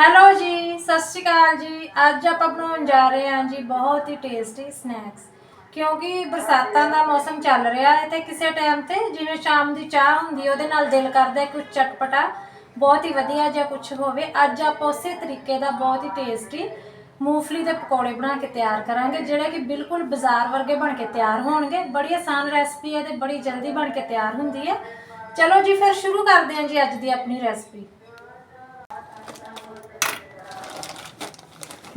Hello ਜੀ, ਸਤਿ ਸ਼੍ਰੀ ਅਕਾਲ ਜੀ। ਅੱਜ ਆਪਾਂ ਬਣਾਉਣ ਜਾ ਰਹੇ ਹਾਂ ਜੀ ਬਹੁਤ ਹੀ ਟੇਸਟੀ ਸਨੈਕਸ ਕਿਉਂਕਿ ਬਰਸਾਤਾਂ ਦਾ ਮੌਸਮ ਚੱਲ ਰਿਹਾ ਹੈ ਤੇ ਕਿਸੇ ਟਾਈਮ ਤੇ ਜਿਵੇਂ ਸ਼ਾਮ ਦੀ ਚਾਹ ਹੁੰਦੀ ਉਹਦੇ ਨਾਲ ਦਿਲ ਕਰਦਾ ਹੈ ਕੁਝ ਚਟਪਟਾ, ਬਹੁਤ ਹੀ ਵਧੀਆ ਜਿਹਾ ਕੁਝ ਹੋਵੇ। ਅੱਜ ਆਪਾਂ ਉਸੇ ਤਰੀਕੇ ਦਾ ਬਹੁਤ ਹੀ ਟੇਸਟੀ ਮੂੰਗਫਲੀ ਦੇ ਪਕੌੜੇ ਬਣਾ ਕੇ ਤਿਆਰ ਕਰਾਂਗੇ, ਜਿਹੜੇ ਕਿ ਬਿਲਕੁਲ ਬਾਜ਼ਾਰ ਵਰਗੇ ਬਣ ਕੇ ਤਿਆਰ ਹੋਣਗੇ। ਬੜੀ ਆਸਾਨ ਰੈਸਪੀ ਹੈ ਤੇ ਬੜੀ ਜਲਦੀ ਬਣ ਕੇ ਤਿਆਰ ਹੁੰਦੀ ਹੈ। ਚਲੋ ਜੀ, ਫਿਰ ਸ਼ੁਰੂ ਕਰਦੇ ਹਾਂ ਜੀ ਅੱਜ ਦੀ ਆਪਣੀ ਰੈਸਪੀ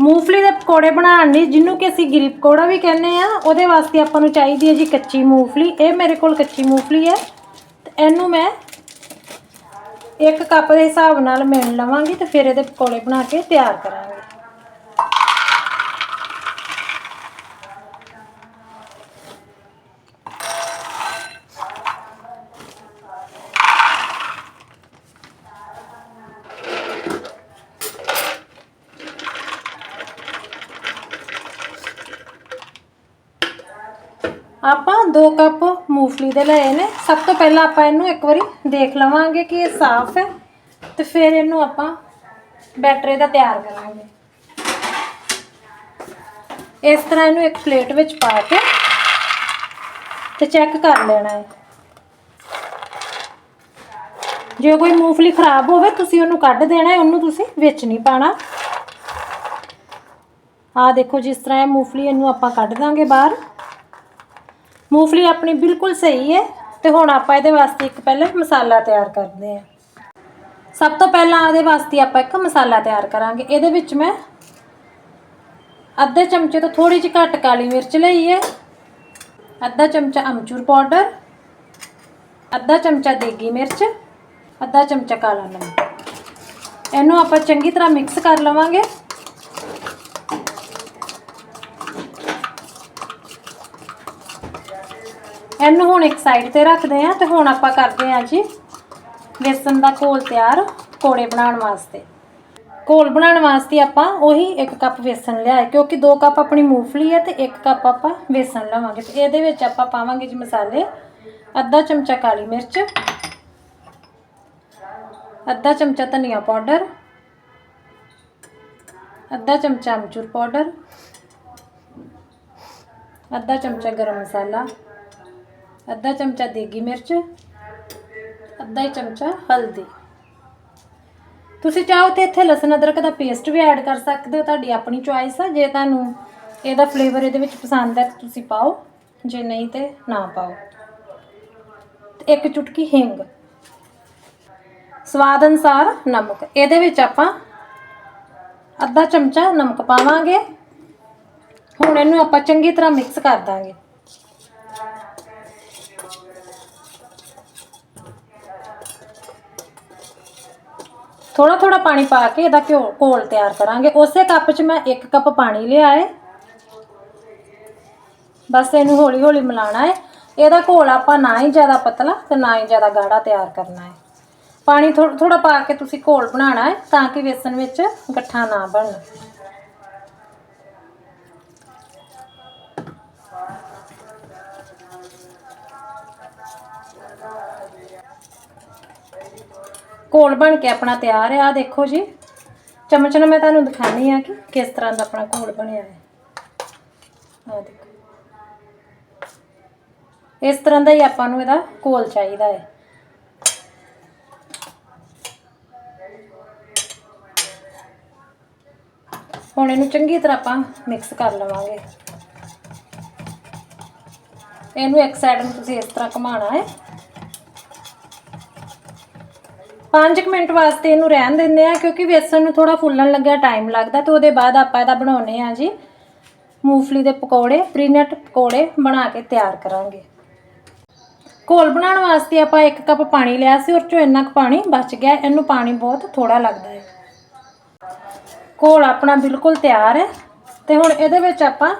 ਮੂੰਗਫਲੀ ਦੇ ਪਕੌੜੇ ਬਣਾਉਣ ਲਈ, ਜਿਹਨੂੰ ਕਿ ਅਸੀਂ ਗਿਰੀ ਪਕੌੜਾ ਵੀ ਕਹਿੰਦੇ ਆ ਉਹਦੇ ਵਾਸਤੇ ਆਪਾਂ ਨੂੰ ਚਾਹੀਦੀ ਹੈ ਜੀ ਕੱਚੀ ਮੂੰਗਫਲੀ। ਇਹ ਮੇਰੇ ਕੋਲ ਕੱਚੀ ਮੂੰਗਫਲੀ ਹੈ। ਤੇ ਇਹਨੂੰ ਮੈਂ ਇੱਕ ਕੱਪ ਦੇ ਹਿਸਾਬ ਨਾਲ ਮਿਣ ਲਵਾਂਗੀ ਤੇ ਫਿਰ ਇਹਦੇ ਪਕੌੜੇ ਬਣਾ ਕੇ ਤਿਆਰ ਕਰਾਂਗੇ। ਆਪਾਂ 2 ਕੱਪ ਮੂੰਗਫਲੀ ਦੇ ਲਏ ਨੇ। ਸਭ ਤੋਂ ਪਹਿਲਾਂ ਆਪਾਂ ਇਹਨੂੰ ਇੱਕ ਵਾਰੀ ਦੇਖ ਲਵਾਂਗੇ ਕਿ ਇਹ ਸਾਫ਼ ਹੈ ਤੇ ਫਿਰ ਇਹਨੂੰ ਆਪਾਂ ਬੈਟਰੇ ਦਾ ਤਿਆਰ ਕਰਾਂਗੇ। ਇਸ ਤਰ੍ਹਾਂ ਇਹਨੂੰ ਇੱਕ ਪਲੇਟ ਵਿੱਚ ਪਾ ਕੇ ਤੇ ਚੈੱਕ ਕਰ ਲੈਣਾ ਹੈ। ਜੇ ਕੋਈ ਮੂੰਗਫਲੀ ਖਰਾਬ ਹੋਵੇ, ਤੁਸੀਂ ਉਹਨੂੰ ਕੱਢ ਦੇਣਾ ਹੈ, ਉਹਨੂੰ ਤੁਸੀਂ ਵਿੱਚ ਨਹੀਂ ਪਾਣਾ। ਆ ਦੇਖੋ, ਜਿਸ ਤਰ੍ਹਾਂ ਇਹ ਮੂੰਗਫਲੀ ਇਹਨੂੰ ਆਪਾਂ ਕੱਢ ਦਾਂਗੇ ਬਾਹਰ। ਮੂੰਗਫਲੀ ਆਪਣੀ ਬਿਲਕੁਲ ਸਹੀ ਹੈ ਤੇ ਹੁਣ ਆਪਾਂ ਇਹਦੇ ਵਾਸਤੇ ਇੱਕ ਪਹਿਲੇ ਮਸਾਲਾ ਤਿਆਰ ਕਰਦੇ ਹਾਂ। ਸਭ ਤੋਂ ਪਹਿਲਾਂ ਇਹਦੇ ਵਾਸਤੇ ਆਪਾਂ ਇੱਕ ਮਸਾਲਾ ਤਿਆਰ ਕਰਾਂਗੇ। ਇਹਦੇ ਵਿੱਚ ਮੈਂ ਅੱਧੇ ਚਮਚੇ ਤੋਂ ਥੋੜੀ ਜਿਹੀ ਘੱਟ ਕਾਲੀ ਮਿਰਚ ਲਈ ਹੈ। ਅੱਧਾ ਚਮਚਾ ਅਮਚੂਰ ਪਾਊਡਰ, ਅੱਧਾ ਚਮਚਾ ਦੇਗੀ ਮਿਰਚ, ਅੱਧਾ ਚਮਚਾ ਕਾਲਾ ਨਮਕ। ਇਹਨੂੰ ਆਪਾਂ ਚੰਗੀ ਤਰ੍ਹਾਂ ਮਿਕਸ ਕਰ ਲਵਾਂਗੇ। ਇਹਨੂੰ ਹੁਣ ਇੱਕ ਸਾਈਡ ਤੇ ਰੱਖਦੇ ਹਾਂ ਤੇ ਹੁਣ ਆਪਾਂ ਕਰਦੇ ਹਾਂ ਜੀ ਬੇਸਨ ਦਾ ਘੋਲ ਤਿਆਰ ਕੋੜੇ ਬਣਾਉਣ ਵਾਸਤੇ। ਘੋਲ ਬਣਾਉਣ ਵਾਸਤੇ ਆਪਾਂ ਉਹੀ 1 ਕੱਪ ਵੇਸਣ ਲਿਆਏ ਕਿਉਂਕਿ 2 ਕੱਪ ਆਪਣੀ ਮੂੰਗਫਲੀ ਹੈ ਤੇ 1 ਕੱਪ ਆਪਾਂ ਵੇਸਣ ਲਵਾਂਗੇ। ਤੇ ਇਹਦੇ ਵਿੱਚ ਆਪਾਂ ਪਾਵਾਂਗੇ ਜੀ ਮਸਾਲੇ, ਅੱਧਾ ਚਮਚਾ ਕਾਲੀ ਮਿਰਚ, ਅੱਧਾ ਚਮਚਾ ਧਨੀਆ ਪਾਊਡਰ, ਅੱਧਾ ਚਮਚਾ ਅਮਚੂਰ ਪਾਊਡਰ, ਅੱਧਾ ਚਮਚਾ ਗਰਮ ਮਸਾਲਾ ਅੱਧਾ ਚਮਚਾ ਦੇਗੀ ਮਿਰਚ, ਅੱਧਾ ਹੀ ਚਮਚਾ ਹਲਦੀ। ਤੁਸੀਂ ਚਾਹੋ ਤੇ ਇੱਥੇ ਲਸਣ ਅਦਰਕ ਦਾ ਪੇਸਟ ਵੀ ਐਡ ਕਰ ਸਕਦੇ ਹੋ, ਤੁਹਾਡੀ ਆਪਣੀ ਚੁਆਇਸ ਆ। ਜੇ ਤੁਹਾਨੂੰ ਇਹਦਾ ਫਲੇਵਰ ਇਹਦੇ ਵਿੱਚ ਪਸੰਦ ਹੈ ਤਾਂ ਤੁਸੀਂ ਪਾਓ, ਜੇ ਨਹੀਂ ਤੇ ਨਾ ਪਾਓ। ਇੱਕ ਚੁਟਕੀ ਹਿੰਗ। ਸਵਾਦ ਅਨੁਸਾਰ ਨਮਕ। ਇਹਦੇ ਵਿੱਚ ਆਪਾਂ ਅੱਧਾ ਚਮਚਾ ਨਮਕ ਪਾਵਾਂਗੇ। ਹੁਣ ਇਹਨੂੰ ਆਪਾਂ ਚੰਗੀ ਤਰ੍ਹਾਂ ਮਿਕਸ ਕਰ ਦਾਂਗੇ। ਥੋੜਾ ਥੋੜਾ ਪਾਣੀ ਪਾ ਕੇ ਇਹਦਾ ਘਿਓ, ਘੋਲ ਤਿਆਰ ਕਰਾਂਗੇ। ਉਸੇ ਕੱਪ 'ਚ ਮੈਂ 1 ਕੱਪ ਪਾਣੀ ਲਿਆ ਹੈ ਬਸ ਇਹਨੂੰ ਹੌਲੀ ਹੌਲੀ ਮਿਲਾਣਾ ਹੈ ਇਹਦਾ ਘੋਲ ਆਪਾਂ ਨਾ ਹੀ ਜ਼ਿਆਦਾ ਪਤਲਾ ਤੇ ਨਾ ਹੀ ਜ਼ਿਆਦਾ ਗਾੜਾ ਤਿਆਰ ਕਰਨਾ ਹੈ ਪਾਣੀ ਥੋੜਾ ਥੋੜਾ ਪਾ ਕੇ ਤੁਸੀਂ ਘੋਲ ਬਣਾਉਣਾ ਹੈ ਤਾਂ ਕਿ ਵੇਸਣ ਵਿੱਚ ਗੱਠਾਂ ਨਾ ਬਣ ਘੋਲ ਬਣ ਕੇ ਆਪਣਾ ਤਿਆਰ ਹੈ ਆ ਦੇਖੋ ਜੀ। ਚਮਚ ਨਾਲ ਮੈਂ ਤੁਹਾਨੂੰ ਦਿਖਾਣੀ ਆ ਕਿ ਕਿਸ ਤਰ੍ਹਾਂ ਦਾ ਆਪਣਾ ਘੋਲ ਬਣਿਆ ਹੈ। ਆ ਦੇਖੋ। ਇਸ ਤਰ੍ਹਾਂ ਦਾ ਹੀ ਆਪਾਂ ਨੂੰ ਇਹਦਾ ਘੋਲ ਚਾਹੀਦਾ ਹੈ। ਹੁਣ ਇਹਨੂੰ ਚੰਗੀ ਤਰ੍ਹਾਂ ਆਪਾਂ ਮਿਕਸ ਕਰ ਲਵਾਂਗੇ। ਇਹਨੂੰ ਇੱਕ ਸਾਈਡ ਨੂੰ ਤੁਸੀਂ ਇਸ ਤਰ੍ਹਾਂ ਘੁਮਾਉਣਾ ਹੈ। 5 ਮਿੰਟ ਵਾਸਤੇ ਇਹਨੂੰ ਰਹਿਣ ਦਿੰਦੇ ਆ ਕਿਉਂਕਿ ਵੇਸਣ ਨੂੰ ਥੋੜਾ ਫੁੱਲਣ ਲੱਗਿਆ ਟਾਈਮ ਲੱਗਦਾ ਤੇ ਉਹਦੇ ਬਾਅਦ ਆਪਾਂ ਇਹਦਾ ਬਣਾਉਨੇ ਆ ਜੀ। ਮੂੰਗਫਲੀ ਦੇ ਪਕੌੜੇ, ਪ੍ਰੀਨਟ ਪਕੌੜੇ ਬਣਾ ਕੇ ਤਿਆਰ ਕਰਾਂਗੇ। ਘੋਲ ਬਣਾਉਣ ਵਾਸਤੇ ਆਪਾਂ 1 ਕੱਪ ਪਾਣੀ ਲਿਆ ਸੀ ਔਰ ਚੋਂ ਇੰਨਾ ਕੁ ਪਾਣੀ ਬਚ ਗਿਆ, ਇਹਨੂੰ ਪਾਣੀ ਬਹੁਤ ਥੋੜਾ ਲੱਗਦਾ ਹੈ। ਘੋਲ ਆਪਣਾ ਬਿਲਕੁਲ ਤਿਆਰ ਹੈ ਤੇ ਹੁਣ ਇਹਦੇ ਵਿੱਚ ਆਪਾਂ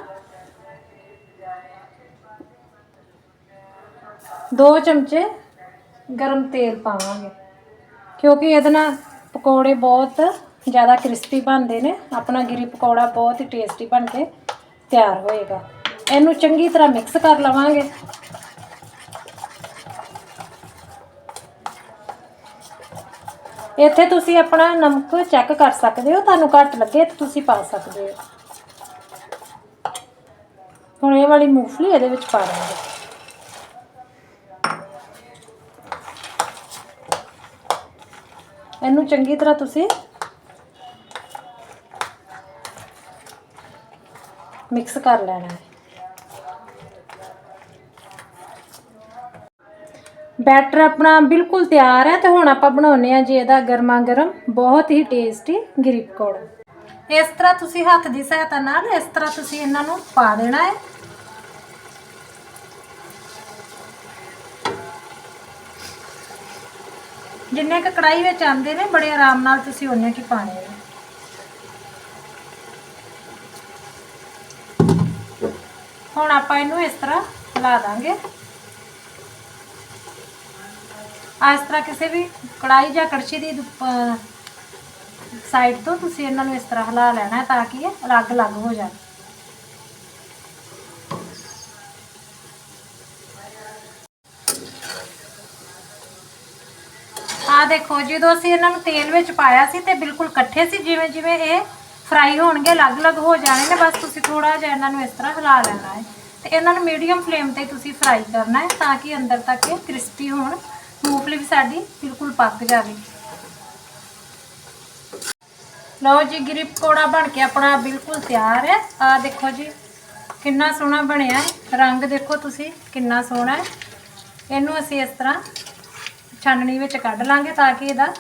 2 ਚਮਚੇ ਗਰਮ ਤੇਲ ਪਾਵਾਂਗੇ। ਕਿਉਂਕਿ ਇਹਦੇ ਨਾਲ ਪਕੌੜੇ ਬਹੁਤ ਜ਼ਿਆਦਾ ਕ੍ਰਿਸਪੀ ਬਣਦੇ ਨੇ, ਆਪਣਾ ਗਿਰੀ ਪਕੌੜਾ ਬਹੁਤ ਹੀ ਟੇਸਟੀ ਬਣ ਕੇ ਤਿਆਰ ਹੋਏਗਾ। ਇਹਨੂੰ ਚੰਗੀ ਤਰ੍ਹਾਂ ਮਿਕਸ ਕਰ ਲਵਾਂਗੇ। ਇੱਥੇ ਤੁਸੀਂ ਆਪਣਾ ਨਮਕ ਚੈੱਕ ਕਰ ਸਕਦੇ ਹੋ, ਤੁਹਾਨੂੰ ਘੱਟ ਲੱਗੇ ਤਾਂ ਤੁਸੀਂ ਪਾ ਸਕਦੇ ਹੋ। ਹੁਣ ਇਹ ਵਾਲੀ ਮੂੰਗਫਲੀ ਇਹਦੇ ਵਿੱਚ ਪਾ ਦਾਂਗੇ ਇਹਨੂੰ ਚੰਗੀ ਤਰ੍ਹਾਂ ਤੁਸੀਂ ਮਿਕਸ ਕਰ ਲੈਣਾ ਹੈ। ਬੈਟਰ ਆਪਣਾ ਬਿਲਕੁਲ ਤਿਆਰ ਹੈ ਤੇ ਹੁਣ ਆਪਾਂ ਬਣਾਉਨੇ ਆ ਜੀ ਇਹਦਾ ਗਰਮਾ ਗਰਮ, ਬਹੁਤ ਹੀ ਟੇਸਟੀ ਗ੍ਰਿਪ ਕੋੜ। ਇਸ ਤਰ੍ਹਾਂ ਤੁਸੀਂ ਹੱਥ ਦੀ ਸਹਾਇਤਾ ਨਾਲ ਇਸ ਤਰ੍ਹਾਂ ਤੁਸੀਂ ਇਹਨਾਂ ਨੂੰ ਪਾ ਦੇਣਾ ਹੈ। ਜਿੰਨੇ ਕ ਕੜਾਈ ਵਿੱਚ ਆਉਂਦੇ ਨੇ, ਬੜੇ ਆਰਾਮ ਨਾਲ ਤੁਸੀਂ ਉਹਨੇ ਕੀ ਪਾਣੇ ਨੇ ਹੁਣ ਆਪਾਂ ਇਹਨੂੰ ਇਸ ਤਰ੍ਹਾਂ ਹਿਲਾ ਦਾਂਗੇ। ਇਸ ਤਰ੍ਹਾਂ ਕਿਸੇ ਵੀ ਕੜਾਈ ਜਾਂ ਕੜਛੀ ਦੀ ਸਾਈਡ ਤੋਂ ਤੁਸੀਂ ਇਹਨਾਂ ਨੂੰ ਇਸ ਤਰ੍ਹਾਂ ਹਿਲਾ ਲੈਣਾ ਤਾਂ ਕਿ ਇਹ ਅਲੱਗ-ਅਲੱਗ ਹੋ ਜਾਣ। ਆ ਦੇਖੋ, ਜਦੋਂ ਅਸੀਂ ਇਹਨਾਂ ਨੂੰ ਤੇਲ ਵਿੱਚ ਪਾਇਆ ਸੀ ਤੇ ਬਿਲਕੁਲ ਇਕੱਠੇ ਸੀ, ਜਿਵੇਂ ਜਿਵੇਂ ਇਹ ਫਰਾਈ ਹੋਣਗੇ, ਅਲੱਗ-ਅਲੱਗ ਹੋ ਜਾਣੇ ਨੇ ਬਸ ਤੁਸੀਂ ਥੋੜਾ ਜਿਹਾ ਇਹਨਾਂ ਨੂੰ ਇਸ ਤਰ੍ਹਾਂ ਹਿਲਾ ਲੈਣਾ ਹੈ। ਤੇ ਇਹਨਾਂ ਨੂੰ ਮੀਡੀਅਮ ਫਲੇਮ ਤੇ ਤੁਸੀਂ ਫਰਾਈ ਕਰਨਾ ਹੈ ਤਾਂ ਕਿ ਅੰਦਰ ਤੱਕ ਇਹ ਕ੍ਰਿਸਪੀ ਹੋਣ, ਮੂੰਗਫਲੀ ਵੀ ਸਾਡੀ ਬਿਲਕੁਲ ਪੱਕ ਜਾਵੇ। ਲਓ ਜੀ ਗ੍ਰਿਪ ਪਕੌੜਾ ਬਣ ਕੇ ਆਪਣਾ ਬਿਲਕੁਲ ਤਿਆਰ ਹੈ। ਆ ਦੇਖੋ ਜੀ, ਕਿੰਨਾ ਸੋਹਣਾ ਬਣਿਆ ਹੈ। ਰੰਗ ਦੇਖੋ ਤੁਸੀਂ, ਕਿੰਨਾ ਸੋਹਣਾ ਹੈ। ਇਹਨੂੰ ਅਸੀਂ ਇਸ ਤਰ੍ਹਾਂ ਛਾਨਣੀ ਵਿੱਚ ਕੱਢ ਲਾਂਗੇ ਤਾਂ ਕਿ ਇਹਦਾ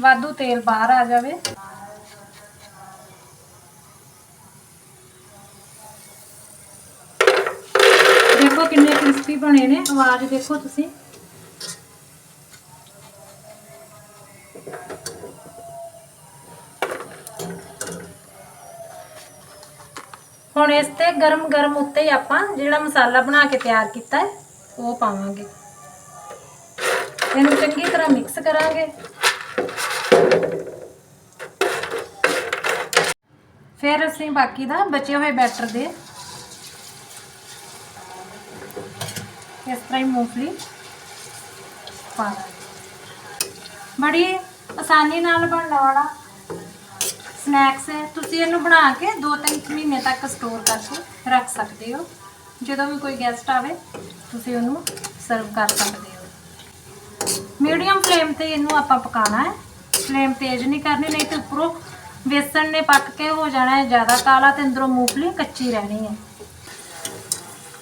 ਵਾਧੂ ਤੇਲ ਬਾਹਰ ਆ ਜਾਵੇ। ਦੇਖੋ ਕਿੰਨੇ ਕ੍ਰਿਸਪੀ ਬਣੇ ਨੇ, ਆਵਾਜ਼ ਦੇਖੋ ਤੁਸੀਂ। ਹੁਣ ਇਸ ਤੇ ਗਰਮ ਗਰਮ ਉੱਤੇ ਹੀ ਆਪਾਂ ਜਿਹੜਾ ਮਸਾਲਾ ਬਣਾ ਕੇ ਤਿਆਰ ਕੀਤਾ ਹੈ, ਉਹ ਪਾਵਾਂਗੇ। ਇਹਨੂੰ ਚੰਗੀ ਤਰ੍ਹਾਂ ਮਿਕਸ ਕਰਾਂਗੇ। ਫਿਰ ਅਸੀਂ ਬਾਕੀ ਦਾ ਬਚੇ ਹੋਏ ਬੈਟਰ ਦੇ ਇਸ ਤਰ੍ਹਾਂ ਹੀ ਮੂੰਗਫਲੀ ਪਾ ਬੜੀ ਆਸਾਨੀ ਨਾਲ ਬਣਨ ਵਾਲਾ ਸਨੈਕਸ ਹੈ। ਤੁਸੀਂ ਇਹਨੂੰ ਬਣਾ ਕੇ 2-3 ਮਹੀਨੇ ਤੱਕ ਸਟੋਰ ਕਰਕੇ ਰੱਖ ਸਕਦੇ ਹੋ। ਜਦੋਂ ਵੀ ਕੋਈ ਗੈਸਟ ਆਵੇ, ਤੁਸੀਂ ਉਹਨੂੰ ਸਰਵ ਕਰ ਸਕਦੇ ਹੋ। ਮੀਡੀਅਮ ਫਲੇਮ ਤੇ ਇਹਨੂੰ ਆਪਾਂ ਪਕਾਉਣਾ ਹੈ। ਫਲੇਮ ਤੇਜ਼ ਨਹੀਂ ਕਰਨੀ, ਨਹੀਂ ਤੇ ਉੱਪਰੋਂ ਵੇਸਣ ਨੇ ਪੱਕ ਕੇ ਹੋ ਜਾਣਾ ਹੈ। ਜ਼ਿਆਦਾ ਕਾਲਾ ਤੇ ਅੰਦਰੋਂ ਮੂੰਗਫਲੀ ਕੱਚੀ ਰਹਿਣੀ ਹੈ।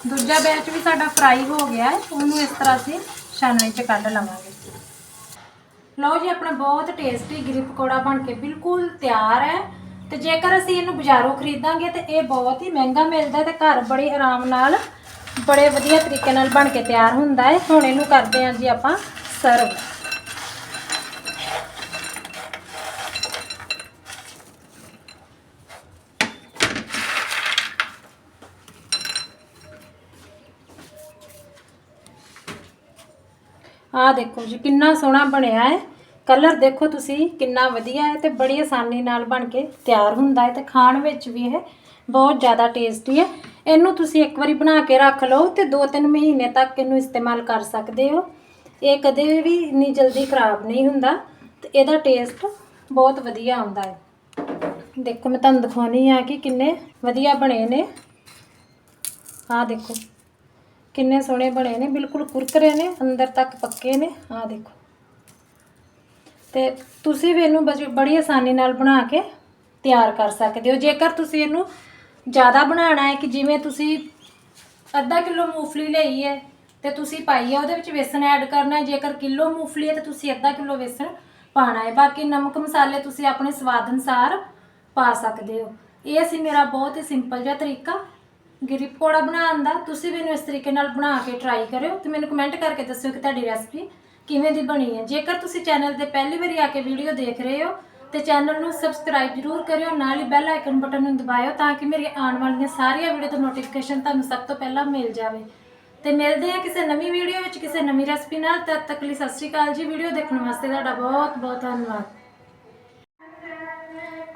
ਦੂਜਾ ਬੈਚ ਵੀ ਸਾਡਾ ਫਰਾਈ ਹੋ ਗਿਆ ਹੈ। ਉਹਨੂੰ ਇਸ ਤਰ੍ਹਾਂ ਅਸੀਂ ਛਾਨਣੀ 'ਚ ਕੱਢ ਲਵਾਂਗੇ। ਲਓ ਜੀ, ਆਪਣਾ ਬਹੁਤ ਟੇਸਟੀ ਗ੍ਰਿਪ ਪਕੌੜਾ ਬਣ ਕੇ ਬਿਲਕੁਲ ਤਿਆਰ ਹੈ। ਤੇ ਜੇਕਰ ਅਸੀਂ ਇਹਨੂੰ ਬਾਜ਼ਾਰੋਂ ਖਰੀਦਾਂਗੇ ਤੇ ਇਹ ਬਹੁਤ ਹੀ ਮਹਿੰਗਾ ਮਿਲਦਾ ਹੈ ਤੇ ਘਰ ਬੜੇ ਆਰਾਮ ਨਾਲ ਬੜੇ ਵਧੀਆ ਤਰੀਕੇ ਨਾਲ ਬਣ ਕੇ ਤਿਆਰ ਹੁੰਦਾ ਹੈ। ਹੁਣ ਇਹਨੂੰ ਕਰਦੇ ਹਾਂ ਜੀ ਆਪਾਂ ਸਰਵ। ਆਹ ਦੇਖੋ ਜੀ, ਕਿੰਨਾ ਸੋਹਣਾ ਬਣਿਆ ਹੈ। ਕਲਰ ਦੇਖੋ ਤੁਸੀਂ, ਕਿੰਨਾ ਵਧੀਆ ਹੈ ਤੇ ਬੜੀ ਆਸਾਨੀ ਨਾਲ ਬਣ ਕੇ ਤਿਆਰ ਹੁੰਦਾ ਹੈ ਤੇ ਖਾਣ ਵਿੱਚ ਵੀ ਇਹ ਬਹੁਤ ਜ਼ਿਆਦਾ ਟੇਸਟੀ ਹੈ। ਇਹਨੂੰ ਤੁਸੀਂ ਇੱਕ ਵਾਰੀ ਬਣਾ ਕੇ ਰੱਖ ਲਓ ਤੇ 2-3 ਮਹੀਨੇ ਤੱਕ ਇਹਨੂੰ ਇਸਤੇਮਾਲ ਕਰ ਸਕਦੇ ਹੋ। ਇਹ ਕਦੇ ਵੀ ਇੰਨੀ ਜਲਦੀ ਖਰਾਬ ਨਹੀਂ ਹੁੰਦਾ ਤੇ ਇਹਦਾ ਟੇਸਟ ਬਹੁਤ ਵਧੀਆ ਆਉਂਦਾ ਹੈ। ਦੇਖੋ, ਮੈਂ ਤੁਹਾਨੂੰ ਦਿਖਾਉਣੀ ਆ ਕਿ ਕਿੰਨੇ ਵਧੀਆ ਬਣੇ ਨੇ। ਆਹ ਦੇਖੋ, ਕਿੰਨੇ ਸੋਹਣੇ ਬਣੇ ਨੇ, ਬਿਲਕੁਲ ਕੁਰਕਰੇ ਨੇ, ਅੰਦਰ ਤੱਕ ਪੱਕੇ ਨੇ। ਆਹ ਦੇਖੋ। ਤੇ ਤੁਸੀਂ ਵੀ ਇਹਨੂੰ ਬਜ- ਬੜੀ ਆਸਾਨੀ ਨਾਲ ਬਣਾ ਕੇ ਤਿਆਰ ਕਰ ਸਕਦੇ ਹੋ। ਜੇਕਰ ਤੁਸੀਂ ਇਹਨੂੰ ਜ਼ਿਆਦਾ ਬਣਾਉਣਾ ਹੈ ਕਿ ਜਿਵੇਂ ਤੁਸੀਂ ਅੱਧਾ ਕਿਲੋ ਮੂੰਗਫਲੀ ਲਈ ਹੈ ਤੇ ਤੁਸੀਂ ਪਾਈ ਹੈ ਉਹਦੇ ਵਿੱਚ ਵੇਸਣ ਐਡ ਕਰਨਾ ਹੈ। ਜੇਕਰ ਕਿਲੋ ਮੂੰਗਫਲੀ ਹੈ, ਤਾਂ ਤੁਸੀਂ ਅੱਧਾ ਕਿਲੋ ਵੇਸਣ ਪਾਣਾ ਹੈ। ਬਾਕੀ ਨਮਕ ਮਸਾਲੇ ਤੁਸੀਂ ਆਪਣੇ ਸਵਾਦ ਅਨੁਸਾਰ ਪਾ ਸਕਦੇ ਹੋ। ਇਹ ਸੀ ਮੇਰਾ ਬਹੁਤ ਹੀ ਸਿੰਪਲ ਜਿਹਾ ਤਰੀਕਾ। ਗਿਰੀ ਪਕੌੜਾ ਬਣਾਉਣ ਦਾ। ਤੁਸੀਂ ਵੀ ਇਹਨੂੰ ਇਸ ਤਰੀਕੇ ਨਾਲ ਬਣਾ ਕੇ ਟਰਾਈ ਕਰਿਓ ਤੇ ਮੈਨੂੰ ਕਮੈਂਟ ਕਰਕੇ ਦੱਸਿਓ ਕਿ ਤੁਹਾਡੀ ਰੈਸਪੀ ਕਿਵੇਂ ਦੀ ਬਣੀ ਹੈ। ਜੇਕਰ ਤੁਸੀਂ ਚੈਨਲ ਤੇ ਪਹਿਲੀ ਵਾਰੀ ਆ ਕੇ ਵੀਡੀਓ ਦੇਖ ਰਹੇ ਹੋ, ਤੇ ਚੈਨਲ ਨੂੰ ਸਬਸਕ੍ਰਾਈਬ ਜ਼ਰੂਰ ਕਰਿਓ। ਨਾਲ ਹੀ ਬੈਲ ਆਈਕਨ ਬਟਨ ਨੂੰ ਦਬਾਇਓ ਤਾਂ ਕਿ ਮੇਰੀਆਂ ਆਉਣ ਵਾਲੀਆਂ ਸਾਰੀਆਂ ਵੀਡੀਓ ਤੋਂ ਨੋਟੀਫਿਕੇਸ਼ਨ ਤੁਹਾਨੂੰ ਸਭ ਤੋਂ ਪਹਿਲਾਂ ਮਿਲ ਜਾਵੇ। ਤੇ ਮਿਲਦੇ ਆ ਕਿਸੇ ਨਵੀਂ ਵੀਡੀਓ ਵਿੱਚ, ਕਿਸੇ ਨਵੀਂ ਰੈਸਪੀ ਨਾਲ। ਤਦ ਤੱਕ ਲਈ ਸਤਿ ਸ਼੍ਰੀ ਅਕਾਲ ਜੀ। ਵੀਡੀਓ ਦੇਖਣ ਵਾਸਤੇ ਤੁਹਾਡਾ ਬਹੁਤ ਬਹੁਤ ਧੰਨਵਾਦ।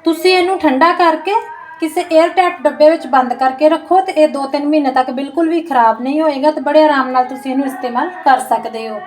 ਤੁਸੀਂ ਇਹਨੂੰ ਠੰਡਾ ਕਰਕੇ ਕਿਸੇ 에ਅਰ ਟਾਈਟ ਡੱਬੇ ਵਿੱਚ ਬੰਦ ਕਰਕੇ ਰੱਖੋ ਤੇ ਇਹ 2-3 ਮਹੀਨੇ ਤੱਕ ਬਿਲਕੁਲ ਵੀ ਖਰਾਬ ਨਹੀਂ ਹੋਏਗਾ ਤੇ ਬੜੇ ਆਰਾਮ ਨਾਲ ਤੁਸੀਂ ਇਹਨੂੰ ਇਸਤੇਮਾਲ ਕਰ ਸਕਦੇ ਹੋ।